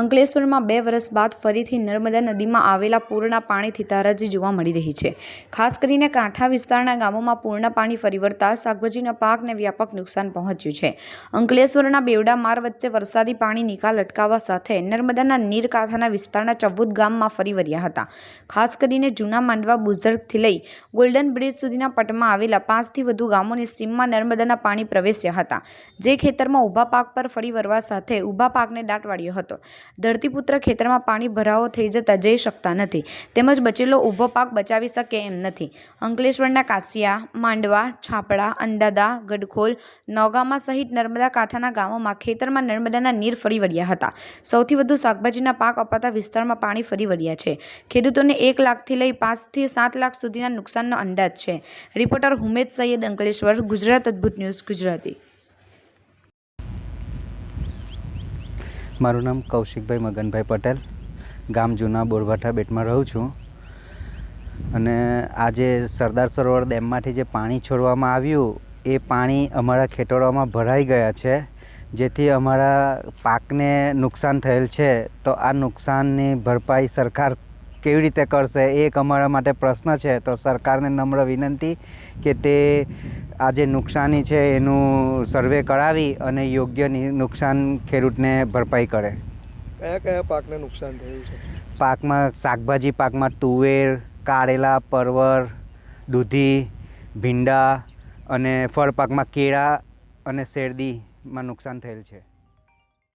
અંકલેશ્વરમાં બે વર્ષ બાદ ફરીથી નર્મદા નદીમાં આવેલા પૂરના પાણીથી તારાજી જોવા મળી રહી છે. ખાસ કરીને કાંઠા વિસ્તારના ગામોમાં પૂરના પાણી ફરી વળતા શાકભાજીના પાકને વ્યાપક નુકસાન પહોંચ્યું છે. અંકલેશ્વરના બેવડા માર વચ્ચે વરસાદી પાણી નિકાલ અટકાવવા સાથે નર્મદાના નીરકાંઠાના વિસ્તારના ચૌદ ગામમાં ફરી વળ્યા હતા. ખાસ કરીને જૂના માંડવા બુઝર્ગથી લઈ ગોલ્ડન બ્રિજ સુધીના પટમાં આવેલા પાંચથી વધુ ગામોની સીમમાં નર્મદાના પાણી પ્રવેશ્યા હતા. જે ખેતરમાં ઊભા પાક પર ફરી વળવા સાથે ઊભા પાકને દાટ વાળ્યો હતો. ધરતીપુત્ર ખેતરમાં પાણી ભરાવો થઈ જતા જઈ શકતા નથી. તેમજ બચેલો ઊભો પાક બચાવી શકે એમ નથી. અંકલેશ્વરના કાસિયા, માંડવા, છાપડા, અંદાદા ગડખોલ નોગામા સહિત નર્મદા કાંઠાના ગામોમાં ખેતરમાં નર્મદાના નીર ફરી વળ્યા હતા. સૌથી વધુ શાકભાજીના પાક અપાતા વિસ્તારમાં પાણી ફરી વળ્યા છે. ખેડૂતોને એક લાખથી લઈ પાંચથી સાત લાખ સુધીના નુકસાનનો અંદાજ છે. રિપોર્ટર હુમેદ સૈયદ અંકલેશ્વર, ગુજરાત અદ્ભુત ન્યૂઝ ગુજરાતી. મારું નામ કૌશિકભાઈ મગનભાઈ પટેલ, ગામ જૂના બોરભાઠા બેટમાં રહું છું. અને આજે સરદાર સરોવર ડેમમાંથી જે પાણી છોડવામાં આવ્યું, એ પાણી અમારા ખેતરોમાં ભરાઈ ગયા છે. જેથી અમારા પાકને નુકસાન થયેલ છે. તો આ નુકસાનની ભરપાઈ સરકાર કેવી રીતે કરશે એ એક અમારા માટે પ્રશ્ન છે. તો સરકારને નમ્ર વિનંતી કે તે આ જે નુકસાની છે એનું સર્વે કરાવી અને યોગ્ય નુકસાન ખેડૂતને ભરપાઈ કરે. કયા કયા પાકને નુકસાન થયું છે? પાકમાં શાકભાજી પાકમાં તુવેર કારેલા પરવર દૂધી ભીંડા અને ફળ પાકમાં કેળા અને શેરડીમાં નુકસાન થયેલ છે.